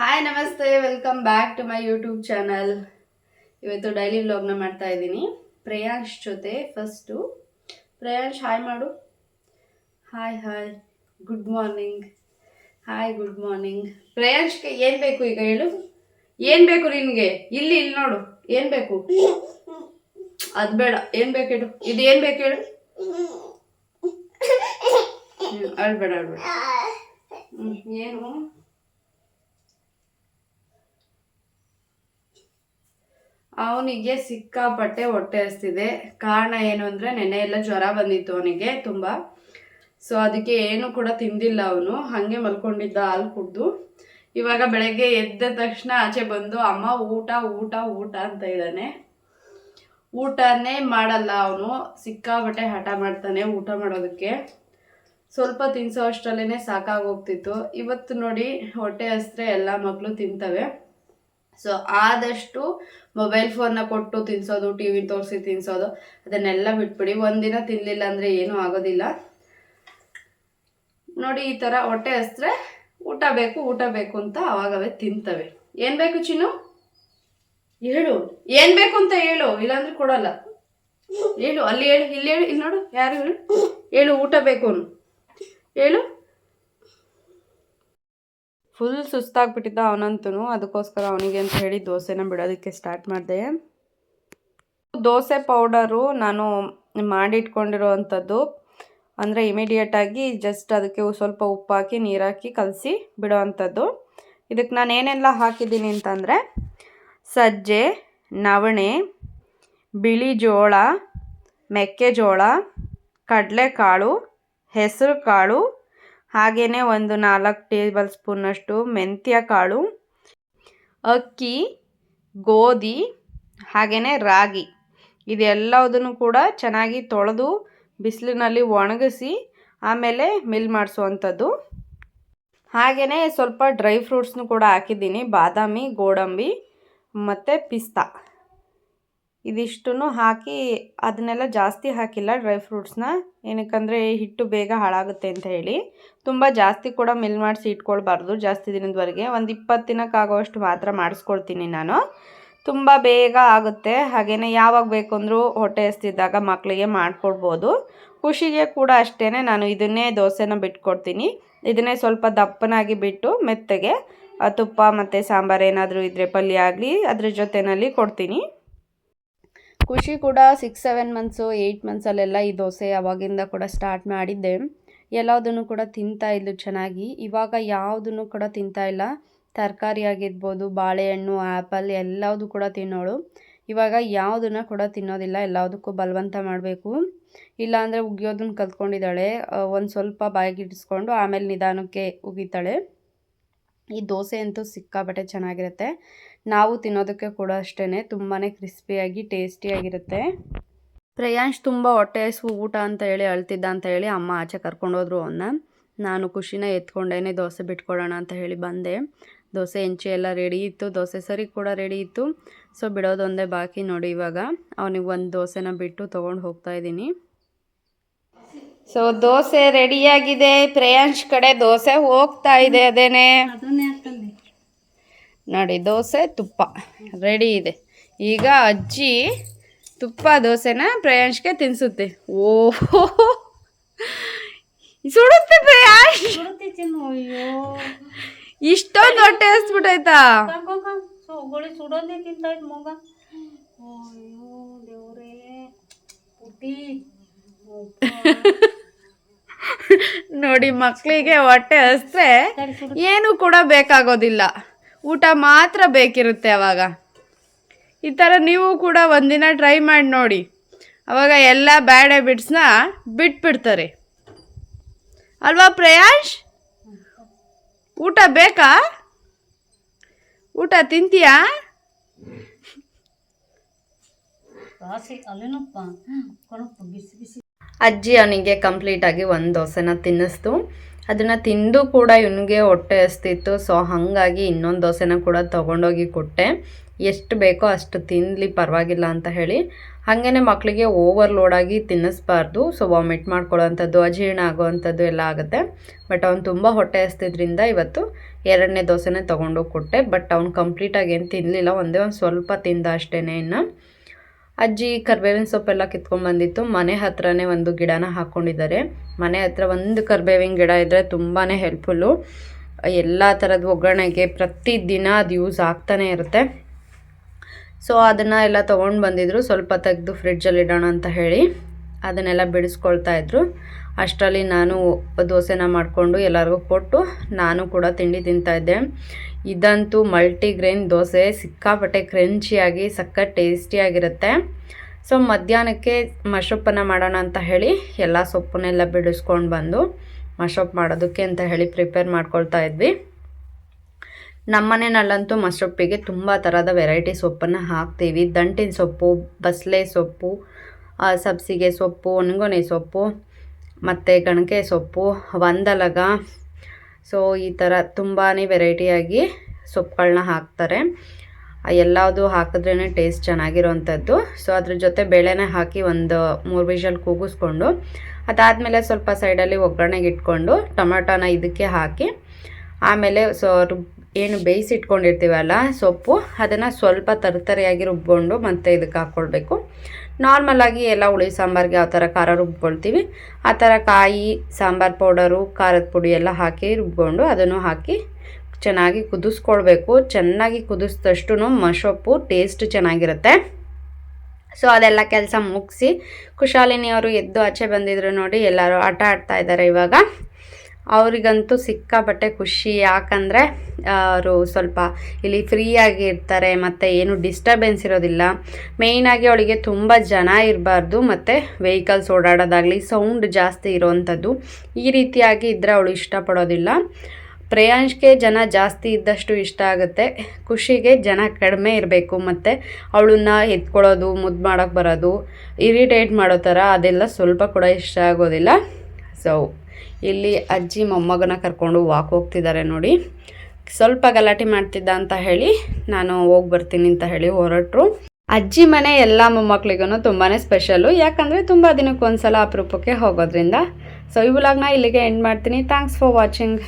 Hi ನಮಸ್ತೆ. Welcome back to my YouTube channel ಇವತ್ತು daily ವ್ಲಾಗ್ನ ಮಾಡ್ತಾ ಇದ್ದೀನಿ. ಪ್ರಯಾಂಶ್ ಜೊತೆ ಫಸ್ಟು ಪ್ರಯಾಂಶ್ ಹಾಯ್ ಮಾಡು. Hi hi good morning hi good morning ಪ್ರಯಾಂಶ್ಗೆ ಏನು ಬೇಕು ಈಗ ಹೇಳು? ಏನು ಬೇಕು ನಿನಗೆ? ಇಲ್ಲಿ ಇಲ್ಲಿ ನೋಡು. ಏನು ಬೇಕು? ಅದು ಬೇಡ. ಏನು ಬೇಕು ಹೇಳು? ಇದು ಏನು ಬೇಕು ಹೇಳು? ಅಳ್ಬೇಡ ಅಳ್ಬೇಡ. ಏನು? ಅವನಿಗೆ ಸಿಕ್ಕಾಪಟ್ಟೆ ಹೊಟ್ಟೆ ಹಸ್ತಿದೆ. ಕಾರಣ ಏನು ಅಂದರೆ ನೆನೆ ಎಲ್ಲ ಜ್ವರ ಬಂದಿತ್ತು ಅವನಿಗೆ ತುಂಬ. ಸೊ ಅದಕ್ಕೆ ಏನು ಕೂಡ ತಿಂದಿಲ್ಲ ಅವನು. ಹಾಗೆ ಮಲ್ಕೊಂಡಿದ್ದ ಹಾಲು ಕುಡ್ದು. ಇವಾಗ ಬೆಳಗ್ಗೆ ಎದ್ದ ತಕ್ಷಣ ಆಚೆ ಬಂದು, ಅಮ್ಮ, ಊಟ ಊಟ ಊಟ ಅಂತ ಇದ್ದಾನೆ. ಊಟನೇ ಮಾಡಲ್ಲ ಅವನು. ಸಿಕ್ಕಾಪಟ್ಟೆ ಹಠ ಮಾಡ್ತಾನೆ ಊಟ ಮಾಡೋದಕ್ಕೆ. ಸ್ವಲ್ಪ ತಿನ್ಸೋ ಅಷ್ಟರಲ್ಲೇ ಸಾಕಾಗೋಗ್ತಿತ್ತು. ಇವತ್ತು ನೋಡಿ ಹೊಟ್ಟೆ ಹಸ್ರೆ ಎಲ್ಲ ಮಕ್ಕಳು ತಿಂತವೆ. ಸೊ ಆದಷ್ಟು ಮೊಬೈಲ್ ಫೋನ್ನ ಕೊಟ್ಟು ತಿನ್ಸೋದು ಟಿ ವಿ ತೋರಿಸಿ ತಿನ್ಸೋದು ಅದನ್ನೆಲ್ಲ ಬಿಟ್ಬಿಡಿ. ಒಂದಿನ ತಿನ್ನಲಿಲ್ಲ ಅಂದರೆ ಏನೂ ಆಗೋದಿಲ್ಲ. ನೋಡಿ ಈ ಥರ ಹೊಟ್ಟೆ ಹಸ್ರೆ ಊಟ ಬೇಕು ಊಟ ಬೇಕು ಅಂತ ಅವಾಗವೇ ತಿಂತವೆ. ಏನು ಬೇಕು ಚಿನ್ನು? ಹೇಳು. ಏನು ಬೇಕು ಅಂತ ಹೇಳು ಇಲ್ಲಾಂದ್ರೆ ಕೊಡಲ್ಲ. ಹೇಳು ಅಲ್ಲಿ ಹೇಳು ಇಲ್ಲಿ ಹೇಳು ಇಲ್ಲಿ ನೋಡು ಯಾರು ಹೇಳು? ಹೇಳು ಊಟ ಬೇಕು ಹೇಳು. ಫುಲ್ ಸುಸ್ತಾಗ್ಬಿಟ್ಟಿದ್ದ ಅವನಂತೂ ಅದಕ್ಕೋಸ್ಕರ ಅವನಿಗೆ ಅಂತ ಹೇಳಿ ದೋಸೆನ ಬಿಡೋದಕ್ಕೆ ಸ್ಟಾರ್ಟ್ ಮಾಡಿದೆ. ದೋಸೆ ಪೌಡರು ನಾನು ಮಾಡಿಟ್ಕೊಂಡಿರೋವಂಥದ್ದು ಅಂದರೆ ಇಮಿಡಿಯೇಟಾಗಿ ಜಸ್ಟ್ ಅದಕ್ಕೆ ಸ್ವಲ್ಪ ಉಪ್ಪು ಹಾಕಿ ನೀರಾಕಿ ಕಲಸಿ ಬಿಡೋ ಅಂಥದ್ದು ಇದಕ್ಕೆ ನಾನು ಏನೆಲ್ಲ ಹಾಕಿದ್ದೀನಿ ಅಂತಂದರೆ ಸಜ್ಜೆ, ನವಣೆ, ಬಿಳಿ ಜೋಳ, ಮೆಕ್ಕೆಜೋಳ, ಕಡಲೆಕಾಳು ಹೆಸರು ಕಾಳು ಹಾಗೆಯೇ ಒಂದು ನಾಲ್ಕು ಟೇಬಲ್ ಸ್ಪೂನಷ್ಟು ಮೆಂತ್ಯ ಕಾಳು, ಅಕ್ಕಿ, ಗೋಧಿ ಹಾಗೆಯೇ ರಾಗಿ. ಇದೆಲ್ಲದನ್ನು ಕೂಡ ಚೆನ್ನಾಗಿ ತೊಳೆದು ಬಿಸಿಲಿನಲ್ಲಿ ಒಣಗಿಸಿ ಆಮೇಲೆ ಮಿಲ್ ಮಾಡಿಸುವಂಥದ್ದು. ಹಾಗೆಯೇ ಸ್ವಲ್ಪ ಡ್ರೈ ಫ್ರೂಟ್ಸ್ನು ಕೂಡ ಹಾಕಿದ್ದೀನಿ, ಬಾದಾಮಿ, ಗೋಡಂಬಿ ಮತ್ತು ಪಿಸ್ತಾ. ಇದಿಷ್ಟನ್ನು ಹಾಕಿ ಅದನ್ನೆಲ್ಲ ಜಾಸ್ತಿ ಹಾಕಿಲ್ಲ ಡ್ರೈ ಫ್ರೂಟ್ಸ್ನ. ಏನಕ್ಕಂದರೆ ಹಿಟ್ಟು ಬೇಗ ಹಾಳಾಗುತ್ತೆ ಅಂತ ಹೇಳಿ. ತುಂಬ ಜಾಸ್ತಿ ಕೂಡ ಮಿಲ್ ಮಾಡಿಸಿ ಇಟ್ಕೊಳ್ಬಾರ್ದು ಜಾಸ್ತಿ ದಿನದವರೆಗೆ. ಒಂದು ಇಪ್ಪತ್ತು ದಿನಕ್ಕಾಗೋಷ್ಟು ಮಾತ್ರ ಮಾಡಿಸ್ಕೊಳ್ತೀನಿ ನಾನು. ತುಂಬ ಬೇಗ ಆಗುತ್ತೆ. ಹಾಗೆಯೇ ಯಾವಾಗ ಬೇಕು ಅಂದರೂ ಹೊಟ್ಟೆ ಹಸ್ತಿದ್ದಾಗ ಮಕ್ಕಳಿಗೆ ಮಾಡಿಕೊಡ್ಬೋದು. ಖುಷಿಗೆ ಕೂಡ ಅಷ್ಟೇ ನಾನು ಇದನ್ನೇ ದೋಸೆನ ಬಿಟ್ಕೊಡ್ತೀನಿ. ಇದನ್ನೇ ಸ್ವಲ್ಪ ದಪ್ಪನಾಗಿ ಬಿಟ್ಟು ಮೆತ್ತಗೆ ತುಪ್ಪ ಮತ್ತು ಸಾಂಬಾರು ಏನಾದರೂ ಇದ್ದರೆ ಪಲ್ಯ ಆಗಲಿ ಅದ್ರ ಜೊತೆಯಲ್ಲಿ ಕೊಡ್ತೀನಿ. ಖುಷಿ ಕೂಡ ಸಿಕ್ಸ್ ಸೆವೆನ್ ಮಂತ್ಸು ಏಯ್ಟ್ ಮಂತ್ಸಲ್ಲೆಲ್ಲ ಈ ದೋಸೆ ಅವಾಗಿಂದ ಕೂಡ ಸ್ಟಾರ್ಟ್ ಮಾಡಿದ್ದೆ. ಎಲ್ಲದನ್ನು ಕೂಡ ತಿಂತಾ ಇದ್ಲು ಚೆನ್ನಾಗಿ. ಇವಾಗ ಯಾವುದನ್ನು ಕೂಡ ತಿಂತಾ ಇಲ್ಲ. ತರಕಾರಿ ಆಗಿರ್ಬೋದು, ಬಾಳೆಹಣ್ಣು ಆ್ಯಪಲ್ ಎಲ್ಲದೂ ಕೂಡ ತಿನ್ನೋಳು. ಇವಾಗ ಯಾವುದನ್ನು ಕೂಡ ತಿನ್ನೋದಿಲ್ಲ. ಎಲ್ಲದಕ್ಕೂ ಬಲವಂತ ಮಾಡಬೇಕು. ಇಲ್ಲಾಂದರೆ ಉಗಿಯೋದನ್ನ ಕಲ್ತ್ಕೊಂಡಿದ್ದಾಳೆ. ಒಂದು ಸ್ವಲ್ಪ ಬಾಯಿಗೆ ಇಡಿಸ್ಕೊಂಡು ಆಮೇಲೆ ನಿಧಾನಕ್ಕೆ ಉಗಿತಾಳೆ. ಈ ದೋಸೆ ಅಂತೂ ಸಿಕ್ಕಾಪಟ್ಟೆ ಚೆನ್ನಾಗಿರುತ್ತೆ. ನಾವು ತಿನ್ನೋದಕ್ಕೆ ಕೂಡ ಅಷ್ಟೇ ತುಂಬಾ ಕ್ರಿಸ್ಪಿಯಾಗಿ, ಟೇಸ್ಟಿಯಾಗಿರುತ್ತೆ. ಪ್ರಯಾಂಶ್ ತುಂಬ ಹೊಟ್ಟೆ ಹಸಿವು ಊಟ ಅಂತ ಹೇಳಿ ಅಳ್ತಿದ್ದ ಅಂತ ಹೇಳಿ ಅಮ್ಮ ಆಚೆ ಕರ್ಕೊಂಡೋದ್ರು ಅವನ್ನ ನಾನು ಖುಷಿನ ಎತ್ಕೊಂಡೇನೆ ದೋಸೆ ಬಿಟ್ಕೊಡೋಣ ಅಂತ ಹೇಳಿ ಬಂದೆ. ದೋಸೆ ಹೆಂಚೆ ಎಲ್ಲ ರೆಡಿ ಇತ್ತು, ದೋಸೆ ಸರಿ ಕೂಡ ರೆಡಿ ಇತ್ತು. ಸೊ ಬಿಡೋದೊಂದೇ ಬಾಕಿ ನೋಡಿ ಇವಾಗ. ಅವನಿಗೆ ಒಂದು ದೋಸೆನ ಬಿಟ್ಟು ತೊಗೊಂಡು ಹೋಗ್ತಾ ಇದ್ದೀನಿ. ಸೊ ದೋಸೆ ರೆಡಿಯಾಗಿದೆ ಪ್ರಯಾಂಶ್ ಕಡೆ ದೋಸೆ ಹೋಗ್ತಾ ಇದೆ ಅದೇನೆ. ನೋಡಿ ದೋಸೆ ತುಪ್ಪ ರೆಡಿ ಇದೆ. ಈಗ ಅಜ್ಜಿ ತುಪ್ಪ ದೋಸೆನ ಪ್ರಯಾಂಶ್ಗೆ ತಿನ್ಸುತ್ತೆ. ಓ ಸುಡುತ್ತೆ ಪ್ರಯಾಶ್! ಇಷ್ಟೊಂದು ಹೊಟ್ಟೆ ಹಸ್ಬಿಟ್ಟೈತಾ ಸುಡೋದೇ ತಿಂತಾಯ್ತು ಮಗ. ಅಯ್ಯೋ ದೇವ್ರೇ. ಪುಟ್ಟಿ. ನೋಡಿ ಮಕ್ಕಳಿಗೆ ಹೊಟ್ಟೆ ಹಸ್ರೆ ಏನು ಕೂಡ ಬೇಕಾಗೋದಿಲ್ಲ. ಊಟ ಮಾತ್ರ ಬೇಕಿರುತ್ತೆ ಅವಾಗ. ಈ ಥರ ನೀವು ಕೂಡ ಒಂದಿನ ಟ್ರೈ ಮಾಡಿ ನೋಡಿ. ಅವಾಗ ಎಲ್ಲ ಬ್ಯಾಡ್ ಹ್ಯಾಬಿಟ್ಸ್ನ ಬಿಟ್ಬಿಡ್ತಾರೆ. ಅಲ್ವಾ ಪ್ರಯಾಶ್? ಊಟ ಬೇಕಾ? ಊಟ ತಿಂತೀಯಾ? ಬಿಸಿ ಬಿಸಿ. ಅಜ್ಜಿ ಅವನಿಗೆ ಕಂಪ್ಲೀಟಾಗಿ ಒಂದು ದೋಸೆನ ತಿನ್ನಿಸ್ತು. ಅದನ್ನು ತಿಂದು ಕೂಡ ಇವನಿಗೆ ಹೊಟ್ಟೆ ಹಸ್ತಿತ್ತು. ಸೊ ಹಾಗಾಗಿ ಇನ್ನೊಂದು ದೋಸೆನ ಕೂಡ ತೊಗೊಂಡೋಗಿ ಕೊಟ್ಟೆ. ಎಷ್ಟು ಬೇಕೋ ಅಷ್ಟು ತಿನ್ನಲಿ ಪರವಾಗಿಲ್ಲ ಅಂತ ಹೇಳಿ. ಹಾಗೇ ಮಕ್ಕಳಿಗೆ ಓವರ್ಲೋಡಾಗಿ ತಿನ್ನಿಸ್ಬಾರ್ದು. ಸೊ ವಾಮಿಟ್ ಮಾಡ್ಕೊಳ್ಳೋವಂಥದ್ದು ಅಜೀರ್ಣ ಆಗೋವಂಥದ್ದು ಎಲ್ಲ ಆಗುತ್ತೆ. ಬಟ್ ಅವ್ನು ತುಂಬ ಹೊಟ್ಟೆ ಹಸ್ತಿದ್ರಿಂದ ಇವತ್ತು ಎರಡನೇ ದೋಸೆನೇ ತೊಗೊಂಡೋಗಿ ಕೊಟ್ಟೆ. ಬಟ್ ಅವ್ನು ಕಂಪ್ಲೀಟಾಗಿ ಏನು ತಿನ್ನಲಿಲ್ಲ ಒಂದೇ ಒಂದು ಸ್ವಲ್ಪ ತಿಂದ ಅಷ್ಟೇ ಇನ್ನು. ಅಜ್ಜಿ ಕರ್ಬೇವಿನ ಸೊಪ್ಪೆಲ್ಲ ಕಿತ್ಕೊಂಡ್ಬಂದಿತ್ತು ಮನೆ ಹತ್ರನೇ ಒಂದು ಗಿಡನ ಹಾಕ್ಕೊಂಡಿದ್ದಾರೆ ಮನೆ ಹತ್ರ ಒಂದು ಕರ್ಬೇವಿನ ಗಿಡ ಇದ್ದರೆ ತುಂಬಾ ಹೆಲ್ಪ್ಫುಲ್ಲು ಎಲ್ಲ ಥರದ ಒಗ್ಗರಣೆಗೆ ಪ್ರತಿದಿನ ಅದು ಯೂಸ್ ಆಗ್ತಾನೆ ಇರುತ್ತೆ. ಸೊ ಅದನ್ನು ಎಲ್ಲ ತೊಗೊಂಡು ಬಂದಿದ್ರು. ಸ್ವಲ್ಪ ತೆಗೆದು ಫ್ರಿಡ್ಜಲ್ಲಿ ಇಡೋಣ ಅಂತ ಹೇಳಿ ಅದನ್ನೆಲ್ಲ ಬಿಡಿಸ್ಕೊಳ್ತಾ ಇದ್ರು. ಅಷ್ಟರಲ್ಲಿ ನಾನು ದೋಸೆನ ಮಾಡಿಕೊಂಡು ಎಲ್ಲರಿಗೂ ಕೊಟ್ಟು ನಾನು ಕೂಡ ತಿಂಡಿ ತಿಂತಾಯಿದ್ದೆ ಇದಂತೂ ಮಲ್ಟಿಗ್ರೇನ್ ದೋಸೆ, ಸಿಕ್ಕಾಪಟ್ಟೆ ಕ್ರಂಚಿಯಾಗಿ, ಸಖತ್ ಟೇಸ್ಟಿಯಾಗಿರುತ್ತೆ. ಸೊ, ಮಧ್ಯಾಹ್ನಕ್ಕೆ ಮಶೊಪ್ಪನ್ನು ಮಾಡೋಣ ಅಂತ ಹೇಳಿ ಎಲ್ಲ ಸೊಪ್ಪನ್ನೆಲ್ಲ ಬಿಡಿಸ್ಕೊಂಡು ಬಂದು ಮಶೊಪ್ ಮಾಡೋದಕ್ಕೆ ಅಂತ ಹೇಳಿ ಪ್ರಿಪೇರ್ ಮಾಡ್ಕೊಳ್ತಾ ಇದ್ವಿ. ನಮ್ಮನೆಯಲ್ಲಂತೂ ಮಸೊಪ್ಪಿಗೆ ತುಂಬ ಥರದ ವೆರೈಟಿ ಸೊಪ್ಪನ್ನು ಹಾಕ್ತೀವಿ. ದಂಟಿನ ಸೊಪ್ಪು ಬಸಳೆ ಸೊಪ್ಪು ಸಬ್ಸಿಗೆ ಸೊಪ್ಪು, ಒಣಗೊನೆ ಸೊಪ್ಪು, ಮತ್ತು ಗಣಕೆ ಸೊಪ್ಪು, ಒಂದಲಗ ಸೊ, ಈ ಥರ ತುಂಬಾ ವೆರೈಟಿಯಾಗಿ ಸೊಪ್ಪುಗಳನ್ನ ಹಾಕ್ತಾರೆ. ಎಲ್ಲದು ಹಾಕಿದ್ರೇ ಟೇಸ್ಟ್ ಚೆನ್ನಾಗಿರೋವಂಥದ್ದು ಸೊ, ಅದ್ರ ಜೊತೆ ಬೇಳೆನ ಹಾಕಿ ಒಂದು ಮೂರು ವಿಷಲ್ ಕೂಗಿಸ್ಕೊಂಡು, ಅದಾದಮೇಲೆ ಸ್ವಲ್ಪ ಸೈಡಲ್ಲಿ ಒಗ್ಗರಣೆಗೆ ಇಟ್ಕೊಂಡು, ಟೊಮೆಟೊನ ಇದಕ್ಕೆ ಹಾಕಿ, ಆಮೇಲೆ ಸೊ ಏನು ಬೇಯಿಸಿಟ್ಕೊಂಡಿರ್ತೀವಲ್ಲ ಸೊಪ್ಪು, ಅದನ್ನು ಸ್ವಲ್ಪ ತರತರಿಯಾಗಿ ರುಬ್ಕೊಂಡು ಮತ್ತೆ ಇದಕ್ಕೆ ಹಾಕ್ಕೊಳ್ಬೇಕು. ನಾರ್ಮಲಾಗಿ ಎಲ್ಲ ಹುಳಿ ಸಾಂಬಾರಿಗೆ ಯಾವ ಥರ ಖಾರ ರುಬ್ಕೊಳ್ತೀವಿ, ಆ ಥರ ಕಾಯಿ, ಸಾಂಬಾರು ಪೌಡರು, ಖಾರದ ಪುಡಿ ಎಲ್ಲ ಹಾಕಿ ರುಬ್ಕೊಂಡು ಅದನ್ನು ಹಾಕಿ ಚೆನ್ನಾಗಿ ಕುದಿಸ್ಕೊಳ್ಬೇಕು. ಚೆನ್ನಾಗಿ ಕುದಿಸಿದಷ್ಟು ಮಸೊಪ್ಪು ಟೇಸ್ಟ್ ಚೆನ್ನಾಗಿರುತ್ತೆ. ಸೊ ಅದೆಲ್ಲ ಕೆಲಸ ಮುಗಿಸಿ ಕುಶಾಲಿನಿ ಅವರು ಎದ್ದು ಆಚೆ ಬಂದಿದ್ರು ನೋಡಿ ಎಲ್ಲರೂ ಆಟ ಆಡ್ತಾ ಇದ್ದಾರೆ ಇವಾಗ. ಅವರಿಗಂತೂ ಸಿಕ್ಕಾಪಟ್ಟೆ ಖುಷಿ. ಯಾಕಂದರೆ ಅವರು ಸ್ವಲ್ಪ ಇಲ್ಲಿ ಫ್ರೀಯಾಗಿ ಇರ್ತಾರೆ, ಮತ್ತು ಏನು ಡಿಸ್ಟರ್ಬೆನ್ಸ್ ಇರೋದಿಲ್ಲ. ಮೇಯ್ನಾಗಿ ಅವಳಿಗೆ ತುಂಬ ಜನ ಇರಬಾರ್ದು, ಮತ್ತು ವೆಹಿಕಲ್ಸ್ ಓಡಾಡೋದಾಗಲಿ ಸೌಂಡ್ ಜಾಸ್ತಿ ಇರೋವಂಥದ್ದು ಈ ರೀತಿಯಾಗಿ ಇದ್ದರೆ ಅವಳು ಇಷ್ಟಪಡೋದಿಲ್ಲ. ಪ್ರೇಯಾಂಶ್ಗೆ ಜನ ಜಾಸ್ತಿ ಇದ್ದಷ್ಟು ಇಷ್ಟ ಆಗುತ್ತೆ. ಖುಷಿಗೆ ಜನ ಕಡಿಮೆ ಇರಬೇಕು, ಮತ್ತು ಅವಳನ್ನ ಎತ್ಕೊಳ್ಳೋದು, ಮುದ್ದು ಮಾಡೋಕ್ಕೆ ಬರೋದು, ಇರಿಟೇಟ್ ಮಾಡೋ ಥರ ಅದೆಲ್ಲ ಸ್ವಲ್ಪ ಕೂಡ ಇಷ್ಟ ಆಗೋದಿಲ್ಲ. ಸೊ ಇಲ್ಲಿ ಅಜ್ಜಿ ಮೊಮ್ಮಗನ ಕರ್ಕೊಂಡು ವಾಕ್ ಹೋಗ್ತಿದ್ದಾರೆ ನೋಡಿ. ಸ್ವಲ್ಪ ಗಲಾಟೆ ಮಾಡ್ತಿದ್ದ ಅಂತ ಹೇಳಿ ನಾನು ಹೋಗಿ ಬರ್ತೀನಿ ಅಂತ ಹೇಳಿ ಹೊರಟರು. ಅಜ್ಜಿ ಮನೆ ಎಲ್ಲ ಮೊಮ್ಮಕ್ಳಿಗೂ ತುಂಬಾ ಸ್ಪೆಷಲು ಯಾಕಂದರೆ ತುಂಬ ದಿನಕ್ಕೆ ಒಂದ್ಸಲ ಅಪರೂಪಕ್ಕೆ ಹೋಗೋದ್ರಿಂದ. ಸೊ ಈ ವ್ಲಾಗ್ನ ಇಲ್ಲಿಗೆ ಎಂಡ್ ಮಾಡ್ತೀನಿ. Thanks for watching